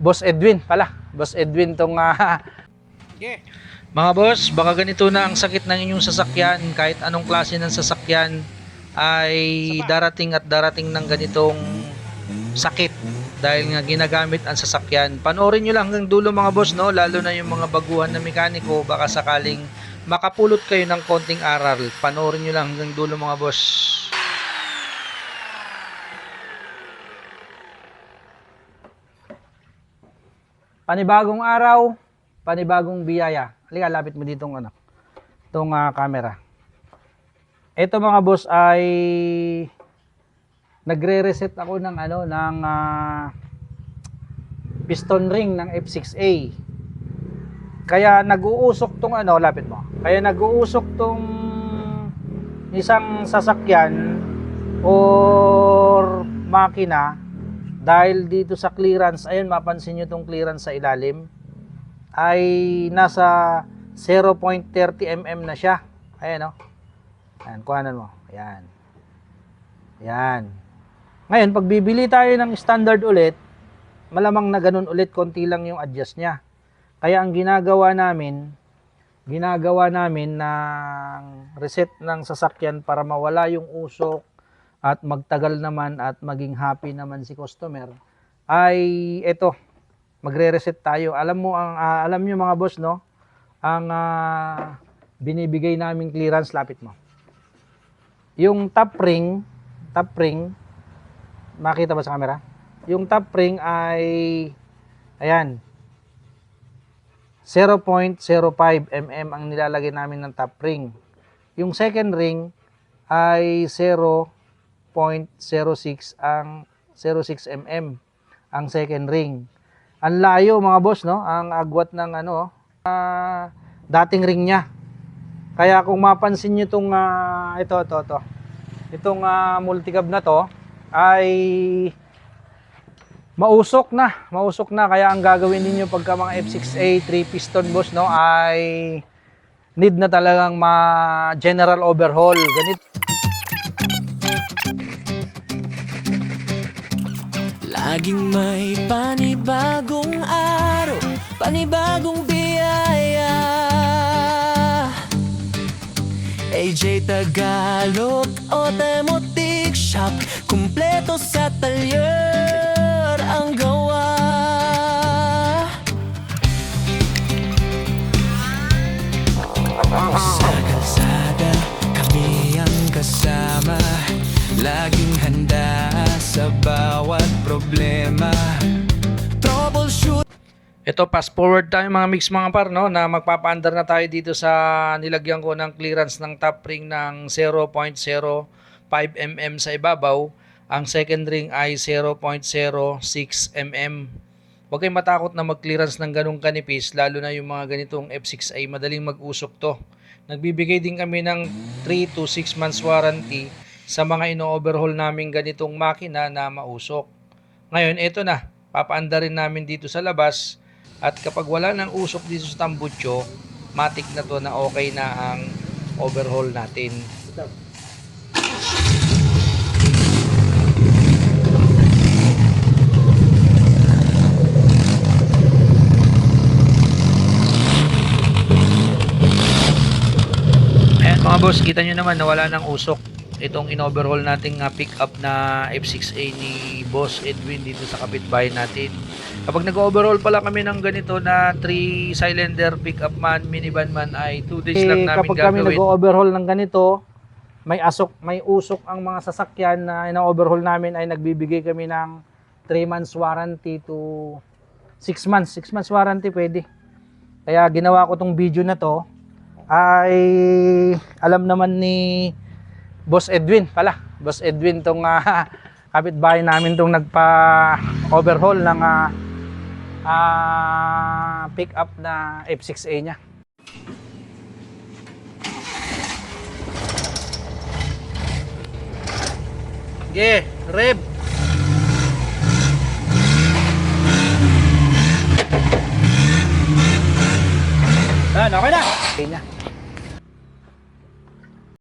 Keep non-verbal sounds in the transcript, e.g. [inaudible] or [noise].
Boss Edwin pala. Boss Edwin tong ah, Mga boss, baka ganito na ang sakit ng inyong sasakyan kahit anong klase ng sasakyan ay darating at darating ng ganitong sakit dahil nga ginagamit ang sasakyan. Panoorin nyo lang hanggang dulo mga boss, no? lalo na yung mga baguhan na mekaniko, baka sakaling makapulot kayo ng konting aral. Panoorin nyo lang hanggang dulo mga boss. Panibagong araw, panibagong biyaya. Halika, lapit mo ditong ano, itong ah, camera. Ito mga boss ay nagre-reset ako ng ano ng ah, piston ring ng F6A. Kaya nag-uusok tong ano, lapit mo. Kaya nag-uusok tong isang sasakyan or makina dahil dito sa clearance, ayun mapansin nyo tong clearance sa ilalim ay nasa 0.30 mm na siya. Ayan oh. Ayan, kuhanan mo. Ayan. Ayan. Ngayon, pag bibili tayo ng standard ulit, malamang na ganun ulit, konti lang yung adjust niya. Kaya ang ginagawa namin, ginagawa namin ng reset ng sasakyan para mawala yung usok at magtagal naman at maging happy naman si customer ay ito magre-reset tayo. Alam mo ang ah, alam niyo mga boss no? Ang ah, binibigay naming clearance lapit mo. Yung top ring top ring makita ba sa camera? Yung top ring ay ayan 0.05 mm ang nilalagay namin ng top ring. Yung second ring ay 0.06 ang 06 mm ang second ring. Ang layo mga boss no, ang agwat ng ano ah, dating ring niya. Kaya kung mapansin niyo tong ah, ito ito ito. Itong ah, multicab na to ay mausok na, mausok na kaya ang gagawin niyo pagka mga F6A 3 piston boss no ay need na talagang ma general overhaul. Ganito Laging may panibagong araw, panibagong biyaya. AJ Tagalog, Automotive Shop Kumpleto sa talyer ang gawa. Sa kalsada, kami ang kasama Laging handa sa bawat problema Troubleshoot Ito, fast forward tayo mga mix mga par, no, na magpapaandar na tayo dito sa nilagyan ko ng clearance ng top ring ng 0.05 mm sa ibabaw. Ang second ring ay 0.06 mm. Huwag kayong matakot na mag-clearance ng ganong kanipis, lalo na yung mga ganitong F6i, madaling mag-usok to. Nagbibigay din kami ng 3 to 6 months warranty sa mga ino-overhaul namin ganitong makina na mausok. Ngayon, ito na. Papaandarin namin dito sa labas at kapag wala ng usok dito sa tambutso, matik na to na okay na ang overhaul natin. Ayan mga boss, kita nyo naman nawala ng usok itong in-overhaul nating uh, pick-up na F6A ni Boss Edwin dito sa kapitbahay natin. Kapag nag-overhaul pala kami ng ganito na 3-cylinder pick-up man, minivan man ay 2 days lang namin Eh, kapag kami gagawin. nag-overhaul ng ganito, may asok, may usok ang mga sasakyan na ina-overhaul namin ay nagbibigay kami ng 3 months warranty to 6 months. 6 months warranty pwede. Kaya ginawa ko tong video na to ay alam naman ni Boss Edwin pala. Boss Edwin tong ah, [laughs] kapitbahay namin tong nagpa-overhaul ng ah, ah, pick-up na F6A niya. Ge, Reb. Yan, okay na. Okay na.